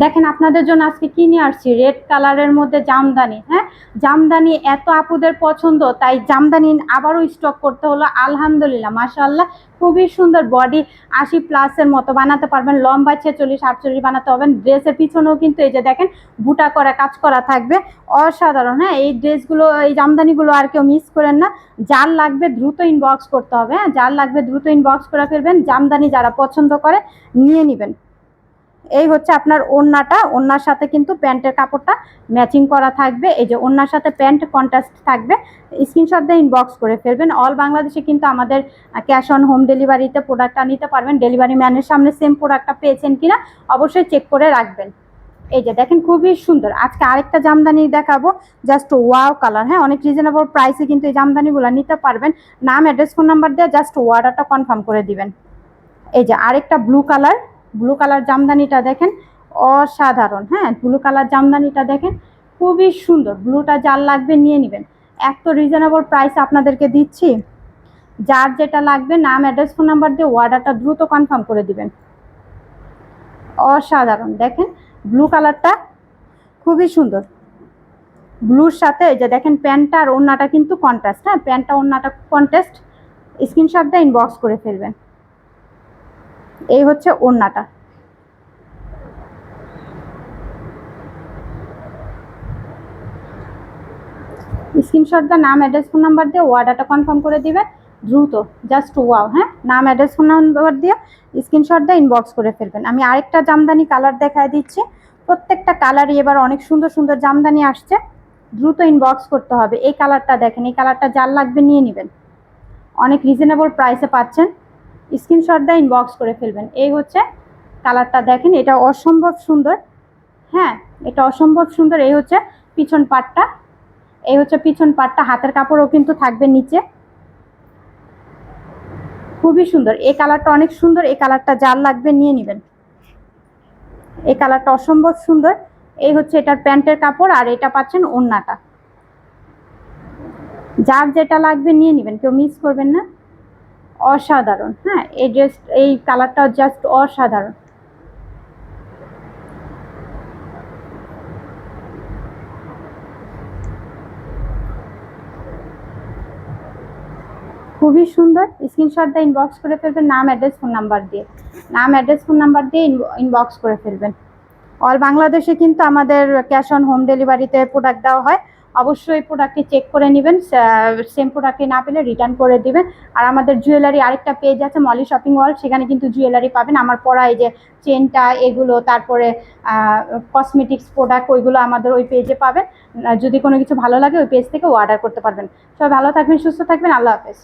দেখেন আপনাদের জন্য আজকে কি নিয়ে আসছি? রেড কালারের মধ্যে জামদানি হ্যাঁ? জামদানি এত আপুদের পছন্দ, তাই জামদানি আবারও স্টক করতে হলো, আলহামদুলিল্লাহ, মাশাআল্লাহ, খুবই সুন্দর বডি আশি প্লাসের মতো বানাতে পারবেন, লম্বা ছেচল্লিশ, আটচল্লিশ বানাতে হবেন ড্রেসের পিছনেও কিন্তু এই যে দেখেন, বুটা করা, কাজ করা থাকবে, অসাধারণ হ্যাঁ? এই ড্রেসগুলো এই জামদানিগুলো আর কেউ মিস করেন না, যার লাগবে দ্রুত ইনবক্স করতে হবে হ্যাঁ? যার লাগবে দ্রুত ইনবক্স করে ফেলবেন, জামদানি যারা পছন্দ করে, নিয়ে নেবেন। এই হচ্ছে আপনার ওড়নাটা। ওড়নার সাথে কিন্তু প্যান্টের কাপড়টা ম্যাচিং করা থাকবে। এই যে ওড়নার সাথে প্যান্ট কন্ট্রাস্ট থাকবে। স্ক্রিনশট দিয়ে ইনবক্স করে ফেলবেন। অল বাংলাদেশে কিন্তু আমাদের ক্যাশ অন হোম ডেলিভারিতে প্রোডাক্টটা নিতে পারবেন। ডেলিভারি ম্যানের সামনে সেম প্রোডাক্টটা পেয়েছেন কিনা অবশ্যই চেক করে রাখবেন। এই যে দেখেন খুবই সুন্দর। আজকে আরেকটা জামদানি দেখাবো। জাস্ট ওয়াও কালার হ্যাঁ অনেক রিজনেবল প্রাইসে কিন্তু এই জামদানিগুলো নিতে পারবেন। নাম অ্যাড্রেস ফোন নাম্বার দিয়ে জাস্ট অর্ডারটা কনফার্ম করে দিবেন। এই যে আরেকটা ব্লু কালার ব্লু কালার জামদানিটা দেখেন, অসাধারণ হ্যাঁ? ব্লু কালার জামদানিটা দেখেন, খুবই সুন্দর। ব্লুটা যার লাগবে নিয়ে নেবেন। এত রিজনেবল প্রাইস আপনাদেরকে দিচ্ছি। যার যেটা লাগবে, নাম অ্যাড্রেস ফোন নাম্বার দিয়ে অর্ডারটা দ্রুত কনফার্ম করে দিবেন। অসাধারণ, দেখেন ব্লু কালারটা খুবই সুন্দর। ব্লুর সাথে যে দেখেন, প্যান্টটা আর ওড়নাটা কিন্তু কন্ট্রাস্ট হ্যাঁ? প্যান্টটা, ওড়নাটা কন্ট্রাস্ট স্ক্রিনশট দিয়ে ইনবক্স করে ফেলবেন। এই হচ্ছে ওড়নাটা। স্ক্রিনশট দা নাম, অ্যাড্রেস, ফোন নাম্বার দিয়ে অর্ডারটা কনফার্ম করে দিবেন দ্রুত, জাস্ট ওয়াও হ্যাঁ? নাম, অ্যাড্রেস, ফোন নাম্বার দিয়ে স্ক্রিনশট দিয়ে ইনবক্স করে ফেলবেন। আমি আরেকটা জামদানি কালার দেখায় দিচ্ছি। প্রত্যেকটা কালারই এবার অনেক সুন্দর সুন্দর জামদানি আসছে। দ্রুত ইনবক্স করতে হবে। এই কালারটা দেখেন, এই কালারটা যার লাগবে নিয়ে নেবেন। অনেক রিজনেবল প্রাইসে পাচ্ছেন। স্ক্রিনশট দিয়ে ইনবক্স করে ফেলবেন। এই হচ্ছে কালারটা দেখেন, এটা অসম্ভব সুন্দর। হ্যাঁ এটা অসম্ভব সুন্দর। এই হচ্ছে পিছন পাটটা। এই হচ্ছে পিছন পাটটা। হাতের কাপড়ও কিন্তু থাকবে নিচে। খুবই সুন্দর। এই কালারটা অনেক সুন্দর। এই কালারটা যার লাগবে নিয়ে নেবেন। এই কালারটা অসম্ভব সুন্দর। এই হচ্ছে এটার প্যান্টের কাপড় আর এটা পাচ্ছেন ওড়নাটা। যার যেটা লাগবে নিয়ে নেবেন। কেউ মিস করবেন না। অসাধারণ হ্যাঁ এই ড্রেস এই কালারটাও জাস্ট অসাধারণ। খুবই সুন্দর স্ক্রিনশট দিয়ে ইনবক্স করে ফেলবেন, নাম অ্যাড্রেস ফোন নাম্বার দিয়ে। নাম অ্যাড্রেস ফোন নাম্বার দিয়ে ইনবক্স করে ফেলবেন। অল বাংলাদেশে কিন্তু আমাদের ক্যাশ অন হোম ডেলিভারিতে প্রোডাক্ট দেওয়া হয়। অবশ্যই প্রোডাক্টটি চেক করে নেবেন সেম প্রোডাক্টটি না পেলে রিটার্ন করে দিবেন। আর আমাদের জুয়েলারি আরেকটা পেজ আছে মলি শপিং ওয়ার্ল্ড সেখানে কিন্তু জুয়েলারি পাবেন। আমার পরা এই যে চেনটা এগুলো, তারপরে কসমেটিক্স প্রোডাক্ট ওইগুলো আমাদের ওই পেজে পাবেন। যদি কোনো কিছু ভালো লাগে ওই পেজ থেকে অর্ডার করতে পারবেন। সবাই ভালো থাকবেন, সুস্থ থাকবেন, আল্লাহ হাফেজ।